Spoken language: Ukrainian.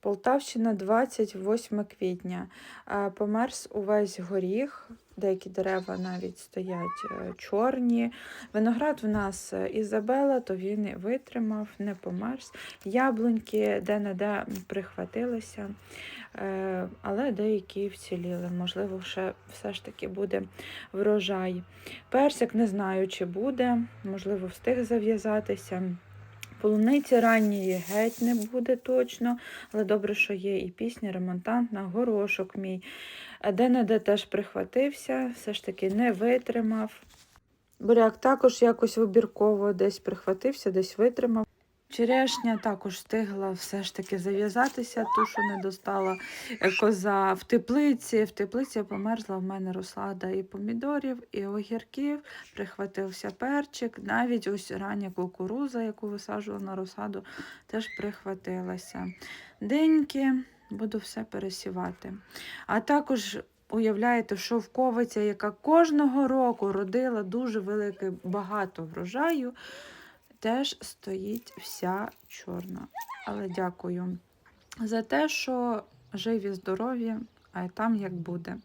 Полтавщина, 28 квітня. Померз увесь горіх, деякі дерева навіть стоять е, чорні. Виноград в нас е, Ізабела, то він витримав, не померз. Яблуньки де-не-де прихватилися, е, але деякі вціліли. Можливо, ще все ж таки буде врожай. Персик не знаю, чи буде, можливо, встиг зав'язатися. Полуниці ранньої геть не буде точно, але добре, що є і пісня ремонтантна, горошок мій. Е, Де-не-де теж прихватився, все ж таки не витримав. Буряк також якось вибірково десь прихватився, десь витримав. Черешня також встигла все ж таки зав'язатися, ту, що не достала е, коза в теплиці. В теплиці померзла в мене розсада і помідорів, і огірків, прихватився перчик, навіть ось рання кукуруза, яку висаджувала на розсаду, теж прихватилася. Деньки, буду все пересівати. А також уявляєте, шовковиця, яка кожного року родила дуже велике багато врожаю, теж стоїть вся чорна. Але дякую за те, що живі, здорові, а там як буде.